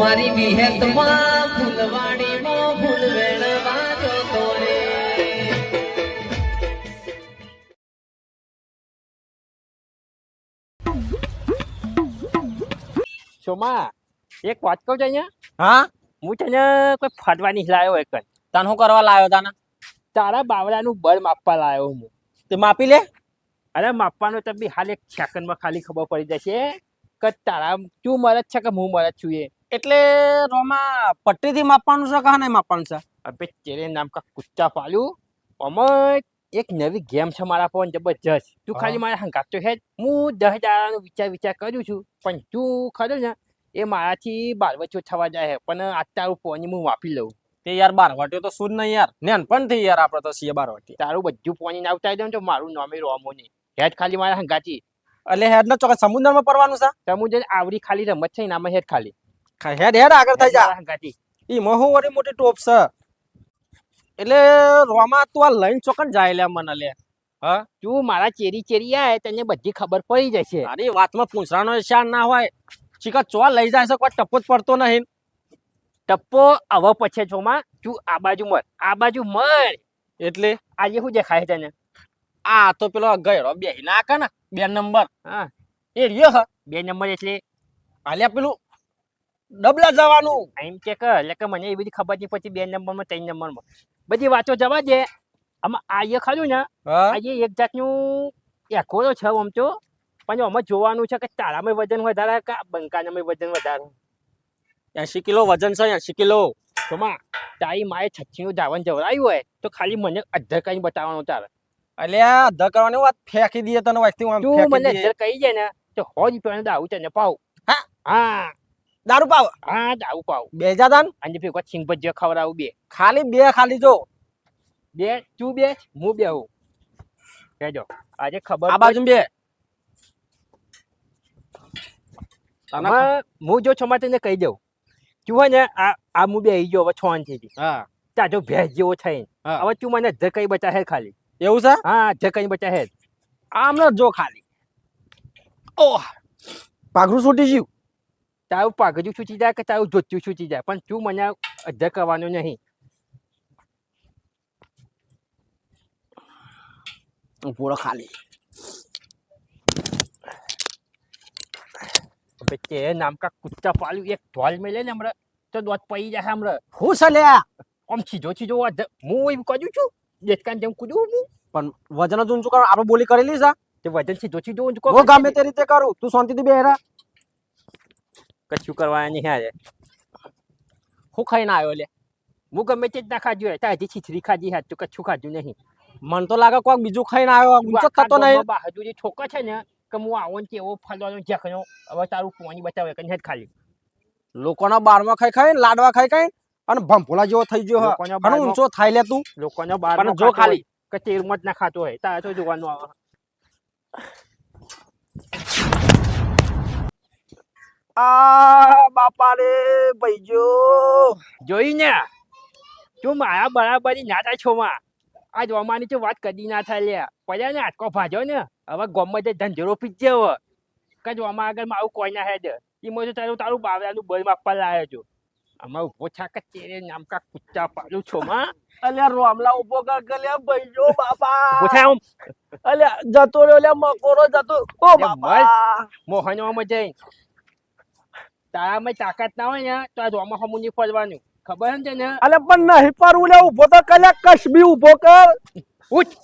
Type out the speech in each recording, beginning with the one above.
મારી વિહેતમાં ફૂલવાડીમાં ફૂલ વેણવા જતો રે. સોમા એક વાત કહું છે અહીંયા? હા? હું છે ને કોઈ ફરવાની લાવ્યો એક જ. તને શું કરવા લાવ્યો તાના? તારા બાવડાનું બળ માપવા લાવ્યો હું. તે માપી લે. અરે માપવાનું તો બી હાલ એક સેકન્ડમાં ખાલી ખબર પડી જશે કે તારા તું મરજ છે કે હું મરજ છું એ? એટલે રોમા પટ્ટીથી માપવાનું છે કહા નહીં માપવાનું છે? અબે તેરે નામ કા કુત્તા પાલ્યું અમે એક નવી ગેમ છે મારા ફોન જબરજસ્ત. તું ખાલી. મારા હંગાત તો હે હું દસ હજારનો વિચાર વિચાર કર્યું છું. પણ તું ખરો ને એ મારાથી બારવચો થવા જાય છે. પણ આ તારું ફોન હું વાપી લઉં. તે યાર બાર વાટ્યો તો શું નહીં યાર. નાનપણથી યાર આપણે તો છીએ બાર વાટી તારું બધું પોણી આવતા દઉં તો મારું નામે રોમો નહીં હેડ ખાલી મારા હંગાચી એટલે હેડ ને ચોક્કસ સમુદ્રમાં પરવાનું છે? સમુદ્ર આવડી ખાલી રમત છે નામે હેડ ખાલી. હેડ હેડ આગળ થઈ જા. ઈ મહુ મોટી ટોપ છે. એટલે રોમા તું આ લઈને ચોકન જાય લે મને લે. તું મારા ચેરી ચેરી આય તને બધી ખબર પડી જશે. અરે વાતમાં પૂંછડાનો નિશાન ના હોય. ચીકા ચો લઈ જાય છે કોઈ ટપ્પો જ પડતો નહીં. ટપ્પો હવે પછી છોમાં તું આ બાજુ મર. આ બાજુ મર. એટલે? આજે શું દેખાય તને? આ તો પેલો ગયરો બે નાખે ને બે નંબર. હા. એ રહ્યો હ. બે નંબર એટલે? આલ્યા પેલું ડબલા જવાનું. એમ કે એટલે કે મને એ બધી ખબર નહીં પછી બે નંબરમાં ત્રણ નંબરમાં. બધી વાતો જવા દે. આમાં આ ખરું ને આજે એક જાતનું એકોરો છે આમ તો. પણ આમાં જોવાનું છે કે તારામાં વજન વધારે કે બંકાનામાં વજન વધારે? એસી કિલો વજન છે એસી કિલો. તોમાં તારી માએ છઠ્ઠીનું ધાવન જવડાવ્યું હોય તો ખાલી મને અધર કઈ બતાવવાનું તારે. એટલે આ અધા કરવાની વાત ફેંકી દઈએ તને વાંચતી તું મને. અધર કહી જાય ને તો સો રૂપિયાનું દાવું તને પાવ. હા? હા. દારૂ પાવ. હા દારૂ પાવ. બે જાદાન? દાન અને કોઈ સિંગ ભજીયા ખવડાવું બે. ખાલી બે ખાલી જો. બે તું બે હું બે હું. કહેજો આજે ખબર આ બાજુ બે. તમે હું જો છો તને કહી દઉં. તું હોય ને આ આ હું બે ગયો હવે છોનથી હા. તાજો ભેંસ જેવો થઈ હા. હવે તું મને ધકાઈ કઈ બચા હે ખાલી. એવું છે? હા ધકાઈ કઈ બચા હે. આમને જો ખાલી. ઓહ. પાઘરું છૂટી ગયું. તારું પાઘજું છૂટી જાય કે તારું ધોતું છૂટી જાય? પણ તું મને અધ્ય કરવાનું નહીં. પૂરો ખાલી. તે નામ કા કુત્તા પાલ્યું એક ઢોલ મેલે ને હમણાં. તો દોત પડી જાય હમણાં. હું સલે આમ ચીજો ચીજો હું એમ કહું છું? દેશકાન જેમ કુદું હું? પણ વજન જ ઊંચું કરો. આપણે બોલી કરેલી છે? તે વજન ચીજો ચીજો ઊંચું હું ગમે તે રીતે કરું. તું શાંતિથી બેરા કશું કરવા નહીં હારે. હું ખાઈને આવ્યો લે. હું ગમે તે જ ના ખાધું હોય હજી છીછરી ખાધી હાથ તો કશું ખાધું નહીં. મન તો લાગે કોઈક બીજું ખાઈને આવ્યો ઊંચો જ થતો નહીં. બહાદુરી છોકરો છે ને કે હું આવો ને કેવો ફલવાનો જખનો હવે તારું પોણી બતાવે કે નહીં ખાલી. લોકોના બારમાં ખાઈ ખાઈ લાડવા ખાઈ ખાઈ અને ભંભોલા જેવો થઈ ગયો હ. અને ઊંચો થાય લે તું. લોકોનો બાર જો ખાલી. કે તેરમાં જ ના ખાતો હોય તારે તો જોવાનું આવે. આ બાપા રે ભાઈજો. જોઈ ને તું મારા બરાબરી નાતા છો માં આ જોવાની તો વાત કદી ના થાય લે પડ્યા ને આટકો ભાજો ને. હવે ગમે તે ધંધેરો પીજે હવે કે આગળ મારું કોઈ ના હેડ. એમાં તો તારું તારું બાવરાનું બળ માપવા લાવ્યો છું. આમાં ઊભો છા કે નામકા નામ કા કુત્તા પાડું છો માં અલ્યા રોમલા ઊભો કર કે ભાઈજો બાપા. ઊભો આમ. અલ્યા જતો રહ્યો લે મકોરો જતો. ઓ બાપા. મોહનમાં જઈને. તારામાં તાકાત ના હોય ને તો આ જોવામાં હમું નહીં ફરવાનું ખબર છે ને અલે પણ નહીં પારવું લે ઊભો તો કલ્યા કશબી ઊભો કર. ઉઠ.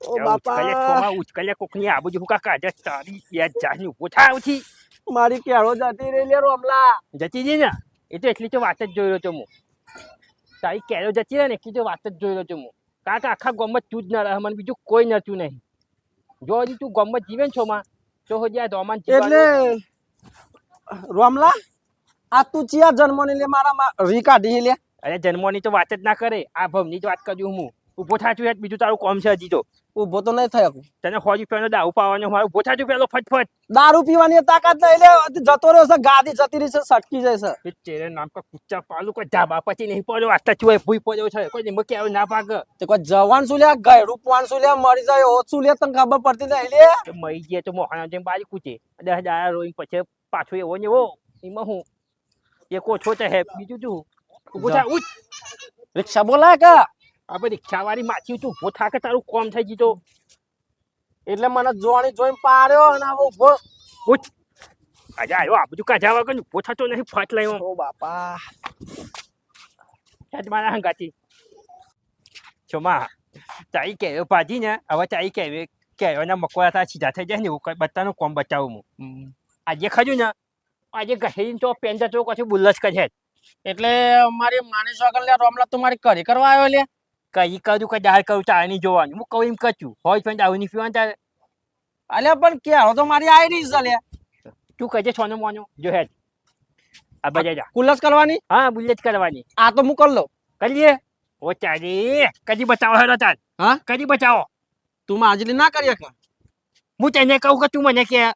ઓ બાપા. થોડા ઉચકલે કોકની આ બાજુ હુકા કાઢે તારી યાર જાની ઊભો થા ઉઠી. મારી કેળો જતી રહી લે રોમલા. જતી રહી ને? એ તો એટલી તો વાત જ જોઈ રહ્યો છું હું. તારી કેરો જતી રહે ને એટલી તો વાત જ જોઈ રહ્યો છું હું. કારણ કે આખા ગમત તું જ ના રહે મને બીજું કોઈ નતું નહીં. જો હજી તું ગમત જીવે છો માં તો હજી આ રોમાન એટલે રોમલા આ તું ચિયા જન્મની લે મારા માં રીકા કાઢી લે. અરે જન્મની તો વાત જ ના કરે. આ ભવની જ વાત કરજો હું. ઊભો થાચું યાર બીજું તારું કોમ છે હજી તો. ઊભો તો નહીં થયો તને હોજી પેલો દારૂ પાવાનો મારું ઊભો થાચું પેલો ફટફટ. દારૂ પીવાની તાકાત નહીં લે જતો રહ્યો છે ગાદી જતી રહી છે સટકી જાય છે. એ નામ કા કુચ્ચા પાલું કોઈ ધાબા પછી નહીં પડ્યો આટલા ચુએ ભૂઈ પડ્યો છે કોઈ નિમક આવ્યો ના પાક તે કોઈ જવાન શું લે ગયડું પાન શું લે મરી જાય ઓછું લે તને ખબર પડતી નહીં લે. મરી ગયા તો મોહણા જેમ બારી કૂચે. દસ દાડા રોઈ પછી પાછો એવો ને એવો. એમાં હું એક ઓછો છે બીજું શું? ઊભો થાય ઉઠ. રિક્ષા બોલાય કા? આ રિક્ષા રિક્ષાવાળી માછી તું ઊભો થા કે તારું કોમ થઈ ગયું એટલે મને જોવાની જોઈને પાડ્યો અને આવો ઊભો ઉઠ. આજે આવ્યો આ બધું કાઢ્યા વગર ઊભો થતો નહીં ફાટ લઈ ઓ બાપા. હેડ મારા હંગાતી ચોમા તારી કેરીઓ પાજી ને હવે તારી કેરી કેરીઓના મકોડા સીધા થઈ જાય ને એવું કઈ બધાનું કોમ બચાવું હું. આજે ખરું ને આજે ગહેરીને તો પેન્ટર તો કશું બુલ્લસ કરે એટલે મારી માણસ સોગન લે રોમલા તો મારી કરી કરવા આવ્યો લે. કઈ કરું કઈ દાળ કરું ચાય નહીં જોવાનું. હું કહું એમ કચું હોય પણ આવું નહીં પીવાનું તારે. અલે પણ કેળો તો મારી છે લે. તું કહેજે છોનો મોનું જો હેડ. આ બધા જા કુલસ કરવાની? હા બુલ્લસ કરવાની. આ તો હું કરી લઉં. કરીએ ઓ ચાલી. કદી બચાવો હેડો તાર. હા? કદી બચાવો. તું માજલી ના કરી હું તેને કહું કે તું મને કે.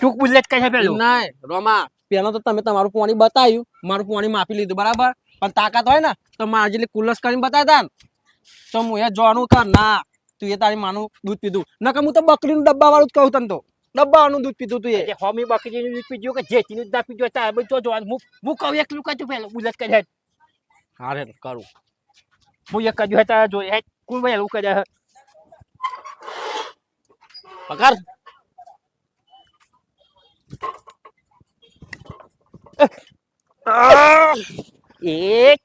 તું બુલ્લેટ કહે પેલું. ના રોમા પેલો તો તમે તમારું પાણી બતાવ્યું. મારું પાણી માપી લીધું બરાબર? પણ તાકાત હોય ને તો માજલી કુલસ કરીને બતાવતા ને. તો હું એ જોવાનું કર ના તું એ તારી માનું દૂધ પીધું. નકર હું તો બકરીનું ડબ્બા વાળું જ કહું તને તો. ડબ્બાનું દૂધ પીધું તું એ. હોમી બકરીનું દૂધ પીધું કે જેટીનું દૂધ પીધું તારે બધું જોવાનું. હું હું કહું એકલું કજું પેલું બુલેટ કરે હારે કરું. હું એક કજું તારે જોઈ હેડ કોણ ભાઈ એવું કરે હે? એક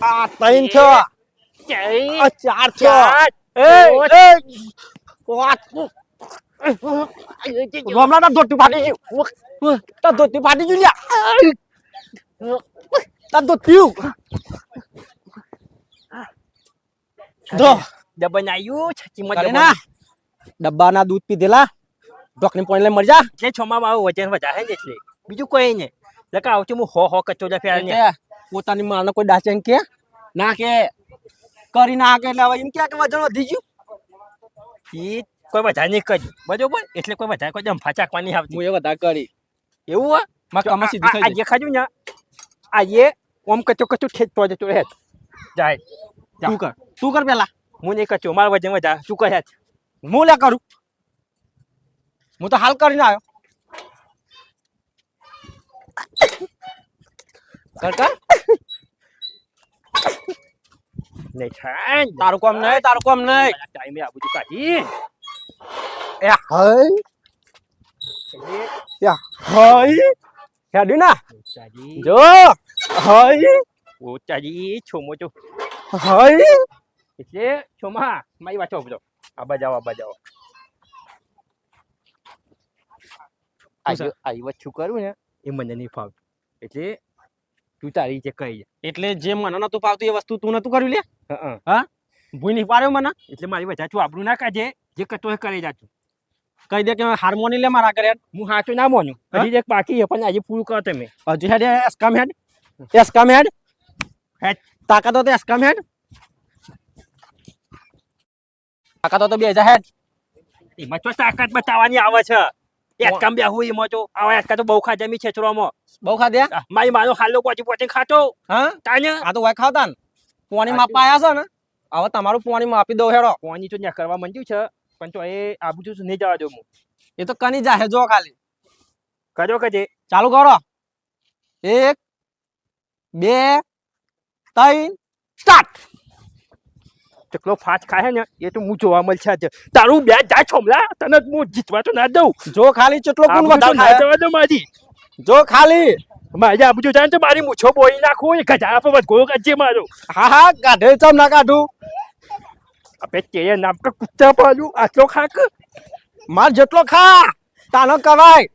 આ ત્રણ છ. ચાર છ ચાર છો. ચાર એ પાંચ. એ. પાંચ. ગમલા ના ધોતી ફાટી ગયું. તાર ધોતી ફાટી ગયું લ્યા. તાર ધોતી જો. ડબ્બા. ના. ડબ્બાના દૂધ પીધેલા. ઢોકની પાણી લઈ મરજા. એટલે છોમાં મારું વજન વધારે ને એટલે. બીજું કોઈ નહીં. લકા આવતી હું હો હો કચો ફેર ને એટલે પોતાની માને કોઈ ડાચે એમ કે ના કે કરી ના કે એટલે હવે એમ કે કે વજન વધી ગયું ઈ કોઈ વધારે નહીં કર્યું બરોબર એટલે કોઈ વધારે કોઈ દંફા ચાકવાની આવતી હું એ વધારે કરી એવું હોય મારા કામ સીધું થઈ આજે ખાજું ને આજે ઓમ કચો કચો ખેત તો જતો રહે જાય તું કર તું કર પેલા હું નહીં કચો મારું વજન વધારે તું કહે હું લે કરું હું તો હાલ કરીને આવ્યો કર નહીં થાય તારું કામ નહીં તારું કામ નહીં. ટાઈમે આ બધું કાઢી. એ હઈ એટલે યા હઈ હેડી ના? જો. હઈ ઓ ચાલી છોમો તો હઈ એટલે છોમા મારી વાત સાંભળો આ બજાવો આ બજાવો. આજે આવી વાત શું કરું ને એ મને નહીં ફાવતું. એટલે તું તારી કહી એટલે જે મને નતું પાવતું એ વસ્તુ તું નતું કર્યું લે? હા ભૂઈ નહીં પાડ્યો મને? એટલે મારી વચ્ચે તું આપણું ના કાજે જે કતો એ કરી જાતું. કહી દે કે હાર્મોની લે મારા ઘરે હું સાચું ના માનું હજી એક બાકી છે પણ આજે પૂરું કરો તમે. હજુ હેડ એસકામ હેડ એસકામ હેડ. હેડ. તાકાત તો એસકામ હેડ. તાકાત તો બે હજાર હેડ. એમાં તો તાકાત બતાવવાની આવે છે. એક કામ બે એમાં તો આવા એક તો બહુ ખાધા મી છેતરોમાં બહુ દે મારી માનો હાલો પોચી પોચી ખાતો હા તાને આ તો વાય ખાવતા ને પોણી માં પાયા છે ને? હવે તમારું પોણી માપી દો હેડો. પોણી તો ત્યાં કરવા મંજુ છે પણ તો એ આબુ બધું તો નહીં જવા દો હું. એ તો કની જાહે જો ખાલી. કરજો કજે ચાલુ કરો. એક બે ત્રણ સ્ટાર્ટ. ચકલો ફાટ ખાય ને એ તો હું જોવા મળશે આજે. તારું બે જાય છોમલા તને જ હું જીતવા તો ના દઉં. જો ખાલી ચટલો કોણ વધારે ખાય? જવા દઉં મારી જો ખાલી. મારે આ બધું જાય તો મારી મૂછો બોઈ નાખું એ ગધા પર વધગોળો કાઢજે મારો. હા હા કાઢે ચમ ના કાઢું? અબે તે નામ તો કુત્તા પાડું આટલો ખાક. માર જેટલો ખા તાનો કવાય.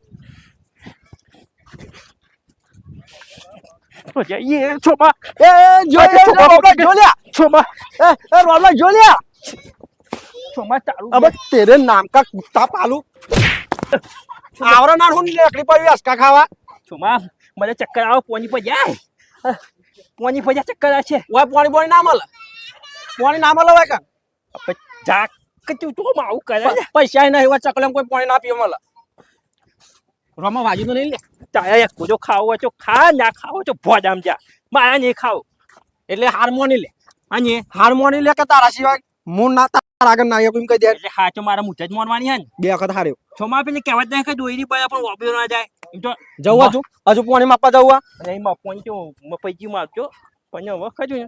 તો જઈએ છોમા. એ જો છોપા તો જો છોમા એ રોમલા જો લ્યા. છોમા તારું અબે તેરે નામ કા કુત્તા પાલુ? આવરો ના હું લેકડી પડી અસકા ખાવા? છોમા મને ચક્કર આવે પોની પર જાય. પોની પર જાય ચક્કર છે ઓય પોણી પોણી ના મળે. પોણી ના મળે હોય કા? અબે જા કે તું આવું કરે ને પૈસા નહીં હોય ચકલેમ કોઈ પોણી ના પીવે મળે. રોમા વાજી તો નહીં લે. ચાયા એક કુજો ખાવો હોય તો ખા ના ખાવો તો ભોજામ જા. મારા નહીં ખાવ. એટલે હાર્મોની લે. અને હાર્મોની લે કે તારા સિવાય? હું ના તારા આગળ ના એમ કહી દે. એટલે હા તો મારા મુઠ્ઠા જ મોરવાની હે ને? બે વખત હાર્યો. છોમા પેલી કહેવત નહીં કે દોયરી પર પણ વાપર્યો ના જાય. તો જવું હજુ? હજુ પોણી માપવા જવું હે? અને એમાં પોઈન્ટ તો મપૈજી માપજો પણ હવે ને.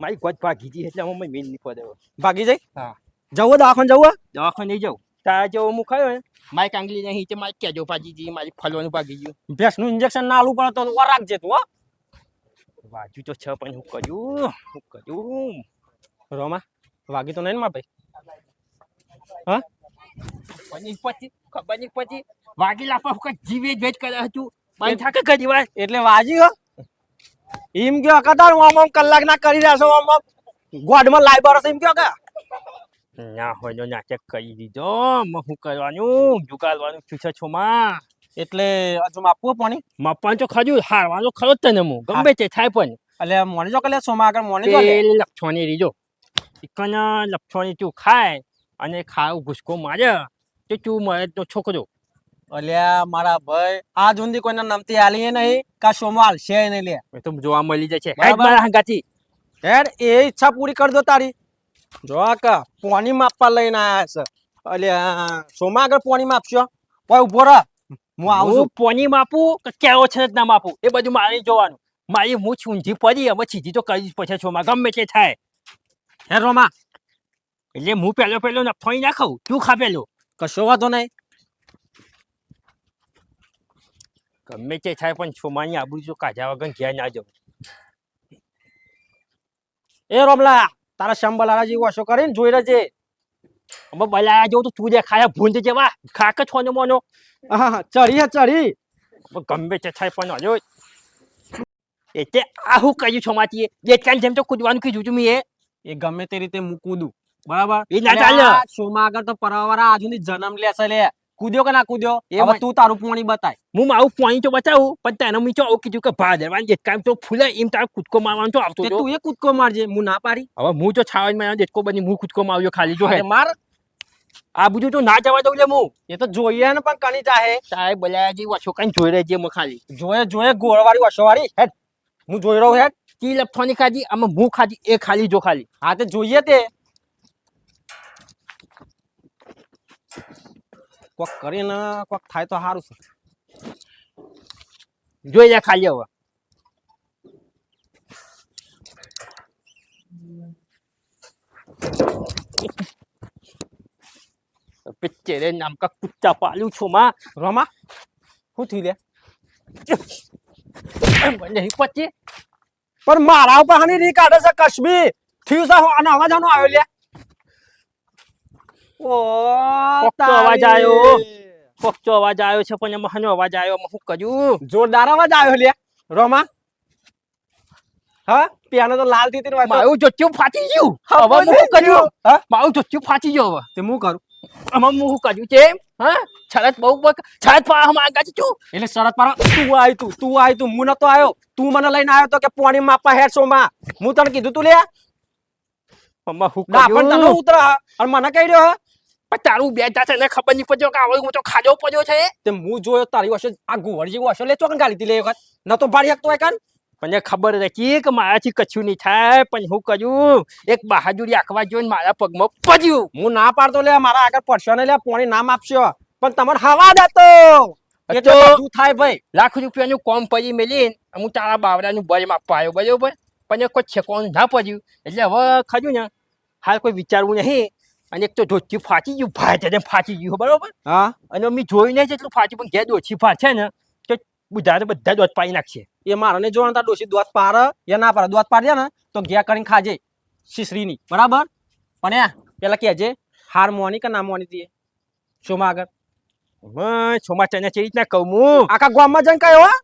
મારી ગોજ ભાગી જઈ એટલે હું મેન નહીં પડે ભાગી જાય હા. જવું દવાખાને જવું? દવાખાને નહીં જાઉં તારા જેવો હું ખાયો ને મારી કાંગલી નહીં તે મારી કેજો ભાગી જઈ મારી ફલવાનું ભાગી ગયું. ભેંસનું ઇન્જેક્શન ના આલું પડે તો રાખજે તું હો. વાજુ તો છે પણ હું કર્યું? હું કર્યું? રોમા વાગી તો નહીં ને ભાઈ? હા? નહીં પછી નહીં પછી વાગી લાપા હું જીવે જ વેજ કરે હતું. બંધ થાકે કરી વાર. એટલે વાજી હો. એમ કયો કદાચ આમ આમ કલાક ના કરી રહ્યા છો આમ આમ. ગોડમાં લાઈ બરસ એમ કયો કે? ના હોય નાટક કરી દીધો. હું કરવાનું? જુગાડવાનું છું છો છોમાં એટલે હજુ માપવું પાણી? માપવાનું તો ખરું હારવાનું ખરો જ તને હું. ગમે તે થાય પણ. એટલે મોને જો કલે સોમાં આગળ મોને જો લે. પેલી રીજો. ઇકના લપછોની તું ખાય અને ખાવ ઘુસકો મારે તો તું મળે તો છોકરો. અલ્યા મારા ભાઈ આ સુધી કોઈને નમતી આલીએ નહીં કા સોમો હાલશે નહીં લે. તો જોવા મળી જશે. હેડ. મારા હંગાથી. હેડ એ ઈચ્છા પૂરી કરી દો તારી. જો કા પાણી માપવા લઈને આયા છે. અલ્યા સોમા આગળ પાણી માપશો. ઓય ઊભો રહ. હું આવું પોની માપું કે કેવો છે ના માપું? એ બધું મારે જોવાનું. મારી હું ઊંધી પડી હવે સીધી તો કરી જ પછી છો ગમે તે થાય. હે રોમા? એટલે હું પેલો પેલો નફોઈ ના ખાઉં તું ખા પેલો. કશો વાંધો નહીં. ગમે તે થાય પણ છોમાની આબુ જો કાઢ્યા વગર ઘેર ના જવું. એ રોમલા તારા શંબલારા જેવું હશો કરીને જોઈ રહેજે હવે બલાયા જેવું તો તું દેખાયા ભૂંડ જેવા ખાક છો ને મોનો. આહા, ચડી હે ચડી. ગમે તે થાય પણ હજો એટલે આ હું કર્યું છોમાતી દેખાન જેમ તો કૂદવાનું કીધું તું મેં. એ ગમે તે રીતે હું કૂદું. બરાબર? એ ના ચાલે. આ આગળ તો પરવારા આજુની જન્મ લેશે લે. કૂદ્યો કે ના કૂદ્યો? એ તું તારું પોણી બતાય. હું મારું પાણી તો બતાવું પણ તેને મીચો આવું કીધું કે ભાદરવાનું જેટકા તો ફૂલે એમ તારો કૂદકો મારવાનો તો આવતો તું એ કૂદકો મારજે હું ના પાડી. હવે હું તો છાવનમાં જેટકો બની હું કૂદકો મારજો ખાલી જો માર. આ બધું તો ના જવા દઉં લે હું. એ તો જોઈએ ને પણ કણી જાહે. સાહેબ બોલાયાજી ઓછો કઈ જોઈ રહેજે છે ખાલી. જોયે જોયે ગોળવાળી વસવાળી હેડ. હું જોઈ રહ્યો હેડ. કી લપથવાની ખાધી આમાં હું ખાધી એ ખાલી જો ખાલી. હા તે જોઈએ તે. કોક કરીને કોક થાય તો સારું છે. જોઈ લે ખાલી હવે. પિક્ચરે નામ કુચ્ચા પાલ્યું છું માં. રોમા, શું થયું લે? પછી પણ મારા ઉપર હાની રી કાઢે છે કશ્મીર. થયું છે આનો અવાજ આનો આવ્યો લે. અવાજ આવ્યો આયો. અવાજ આવ્યો છે પણ એમાં હનો અવાજ આવ્યો એમાં શું કર્યું? જોરદાર અવાજ આવ્યો લે. રોમા. હા પિયાનો તો લાલથી હોય તો મારું જોચ્યું ફાટી ગયું. હવે હું શું કર્યું? હા. મારું જોચ્યું ફાટી ગયું હવે. તે હું કરું? આમાં હું શું કર્યું છે? હા? છરત બહુ છરત પાડવા માંગા છે તું. એટલે શરત પર તું આય તું તું આય તું. હું નતો આવ્યો તું મને લઈને આવ્યો તો કે પોણી માપા હેડમાં. હું તને કીધું તું લે. હું શું ના પણ તને ઉતરા. અને મને કહી રહ્યો હે પણ તારું બે છે ને ખબર નહીં પડ્યો કે આવડું તો ખાજો પડ્યો છે. તે હું જોયો તારી વચ્ચે આ ગુવર જેવું હશે લે ચોકન ગાલી દીધે લે વખત. ન તો ભાડી શકતો હોય કાન. પણ એ ખબર હતી કે મારાથી કશું નહીં થાય. પણ હું કર્યું એક બહાદુરી આખવા જોઈને મારા પગમાં પડ્યું. હું ના પાડતો લે મારા આગળ પડશો ને લે પોણી નામ આપશો. પણ તમારે હવા દેતો એટલે શું થાય ભાઈ. લાખ રૂપિયાનું કોમ પડી મેલીને હું તારા બાવડાનું બળ આપવા આવ્યો બરાબર. પણ કોઈ છેકોનું ના પડ્યું. એટલે હવે ખરું ને હાલ કોઈ વિચારવું નહીં. અને એક તો ધોતી ફાટી ગયું ભાઈ ને ફાટી ગયું બરોબર? હા? અને અમે જોઈને નહીં જેટલું ફાટ્યું પણ ઘેર દોછી ફાટશે ને તો બધા બધા દોત પાડી નાખશે. એ મારાને જો તાર ડોશી દોત પાર યા ના પાર દોત પાડ્યા ને તો ઘેર કરીને ખાજે શીશરીની બરાબર? પણ એ પેલા કહેજે હાર મોની કે ના મોની દે શોમાં આગળ? છોમા તને કેવી રીતના કહું હું? આખા ગામમાં જઈને કયો હા.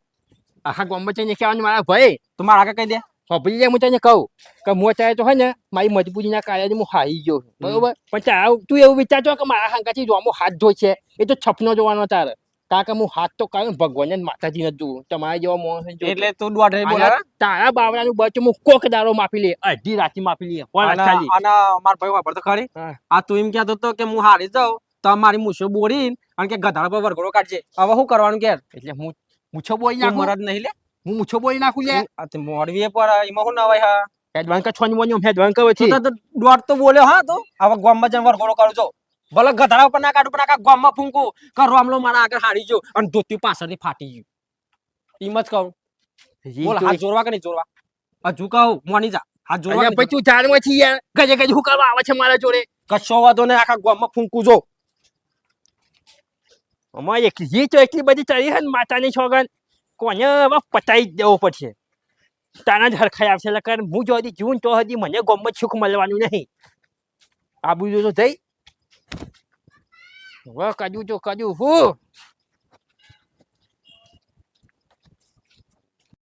આખા ગામમાં જઈને કહેવાનું મારા ભાઈ તો મારા આગળ કહી દે. હોભળી જાય હું તને કહું કે હું અત્યારે તો હે ને મારી મજબૂરીના કારણે હું હારી ગયો છું. બરોબર પણ તારા તું એવું વિચારજો કે મારા હાંકાથી જોવામાં હાથ ધોઈ છે એ તો છપનો જોવાનો તારે કારણ કે હું હાથ તો કાઢું ભગવાન ને માતાજી નથી જોઉં તમારા જેવા માણસ એટલે તું દોઢ બોલે તારા બાવડાનું બચ્ચું હું કોક દારો માપી લે અડધી રાતે માપી લે અને માર ભાઈ વાપર તો ખરી. આ તું એમ કહેતો તો કે હું હારી જાઉં તો મારી મૂછો બોરીને અને કે ગધાડા પર વરઘોડો કાઢજે હવે શું કરવાનું કે એટલે હું મૂછો તું નાખું મરદ નહીં લે હું મૂછો બોલી નાખું લે. આ તે મોડવીએ પર એમાં શું નવાય હા. હેડવાન કા છોની મોની હેડવાન કા તું વચ્ચે તો દોઢ તો બોલ્યો હા તું. હવે ગામમાં જઈને વરઘોડો કરું છો. ભલે ગધડા ઉપર ના કાઢું પણ આખા ગામમાં ફૂંકું. કે રોમલો મારા આગળ હારી ગયો અને ધોતી પાછળથી ફાટી ગયું. એમ જ કહું. બોલ હાથ જોડવા કે નહીં જોડવા? હજુ કહું મોની જા. હાથ જોડવા પછી તું જાણવા છી યાર ગજે ગજે હું કરવા આવે છે મારા જોડે? કશો વાંધો ને આખા ગામમાં ફૂંકું જો. અમારે એક જી તો એટલી બધી ચડી હે ને માતાની છોગન. કોને પતાઈ દેવો પડશે. તાના જ હરખાઈ આવશે એટલે કારણ હું જો હજી જૂન તો હજી મને ગમત સુખ મળવાનું નહીં. આ જો તો થઈ. હવે કાજુ તો કાજુ, હું.